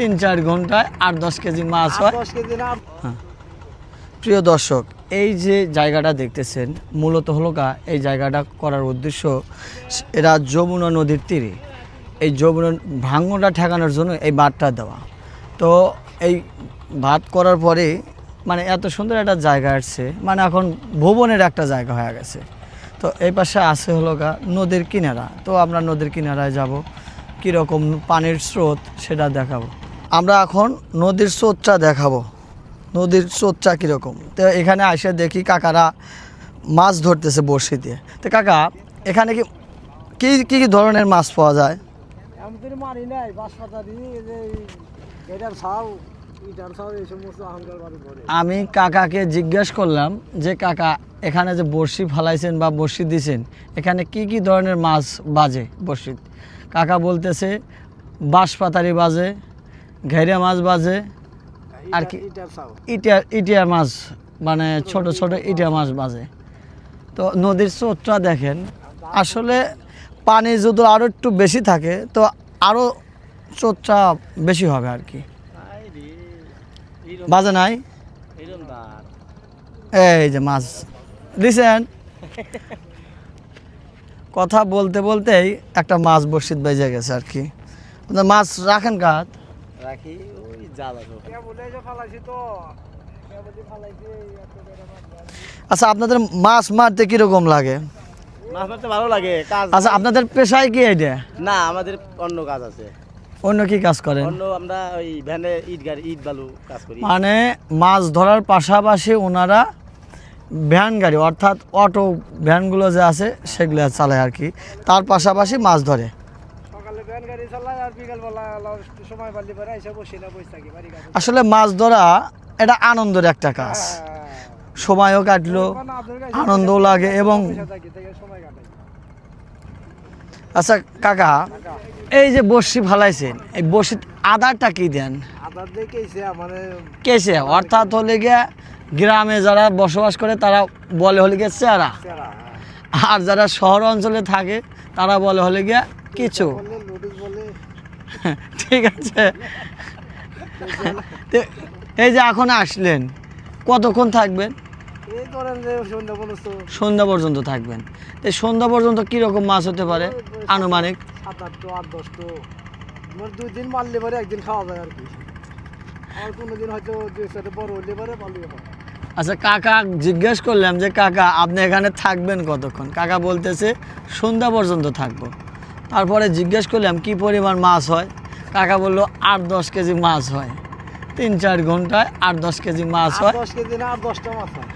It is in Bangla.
তিন চার ঘন্টায় আট দশ কেজি মাছ হয়। না। প্রিয় দর্শক এই যে জায়গাটা দেখতেছেন মূলত হলো কা এই জায়গাটা করার উদ্দেশ্য এরা যমুনা নদীর তীরে। এই যমুনা ভাঙনটা ঠেকানোর জন্য এই বাঁধটা দেওয়া। তো এই ভাত করার পরে মানে এত সুন্দর একটা জায়গা আসছে মানে এখন ভুবনের একটা জায়গা হয়ে গেছে। তো এই পাশে আছে হলো গা নদীর কিনারা। তো আমরা নদীর কিনারায় যাব কীরকম পানির স্রোত সেটা দেখাবো। আমরা এখন নদীর স্রোতটা দেখাবো। নদীর স্রোতটা কীরকম? তো এখানে আসে দেখি কাকারা মাছ ধরতেছে বড়শি দিয়ে তো কাকা এখানে কি কী কী কী ধরনের মাছ পাওয়া যায়? আমি কাকাকে জিজ্ঞেস করলাম যে কাকা এখানে যে বড়শি ফালাইছেন বা বড়শি দিছেন এখানে কি কি ধরনের মাছ বাজে বড়শি কাকা বলতেছে বাঁশপাতারি বাজে। ঘেরে মাছ বাজে। আর কি? ইটিয়া ইটিয়া মাছ মানে ছোট ছোট ইটিয়া মাছ বাজে। তো নদীর স্রোতটা দেখেন। আসলে পানি যদি আরও একটু বেশি থাকে তো আরও স্রোতটা বেশি হবে আর কি। বাজে নাই? এই যে মাছ। দিছেন কথা বলতে বলতেই একটা মাছ বর্ষিত বেজে গেছে আর কি। মাছ রাখেন কাত? রাখি ওই জাল আছে কে বলে যে ফালাইছি তো কে বলে ফালাইছি এত বড় মাছ ধরে। আচ্ছা আপনাদের মাছ মারতে কীরকম লাগে? মাছ মারতে ভালো লাগে কাজ আচ্ছা আপনাদের পেশায় কি এটা না আমাদের অন্য কাজ আছে। অন্য কি কাজ করেন? অন্য আমরা ওই ভ্যানে ইট গাড়ি ইট বালু কাজ করি। মানে মাছ ধরার পাশাপাশি ওনারা ভ্যান গাড়ি অর্থাৎ অটো ভ্যানগুলো যে আছে সেগুলো চালায় আর কি। তার পাশাপাশি মাছ ধরে। ভ্যান গাড়ি চালাই আর বিকাল সময় পাল্লি পরে এসে বসে না বসে থাকি বাড়ি আসলে মাছ ধরা এটা আনন্দের একটা কাজ। সময়ও কাটলো আনন্দও লাগে এবং আচ্ছা কাকা এই যে বড়শি ফালাইছেন এই বড়শি আদারটা কি দেন? কেসে অর্থাৎ হলে গিয়ে গ্রামে যারা বসবাস করে তারা বলে হলে গিয়ে চেহারা চেরা আর যারা শহর অঞ্চলে থাকে তারা বলে হলে গিয়া কিছু। ঠিক আছে। এই যে এখন আসলেন কতক্ষণ থাকবেন? এই ধরেন যে সন্ধ্যা পর্যন্ত। সন্ধ্যা পর্যন্ত থাকবেন। এই সন্ধ্যা পর্যন্ত কীরকম মাছ হতে পারে? আনুমানিক? মানে দুই দিন মারলে পরে একদিন খাওয়া যায় আর কি। আর কোনো দিন হয়তো বড় হলে পরে পালিয়ে হয়। আচ্ছা কাকা জিজ্ঞেস করলাম যে কাকা আপনি এখানে থাকবেন কতক্ষণ? কাকা বলতেছে সন্ধ্যা পর্যন্ত থাকব। তারপরে জিজ্ঞেস করলাম কি পরিমাণ মাছ হয়? কাকা বলল আট দশ কেজি মাছ হয়। তিন চার ঘন্টায় আট দশ কেজি মাছ হয়। দশ কেজি না আট দশটা মাছ হয়।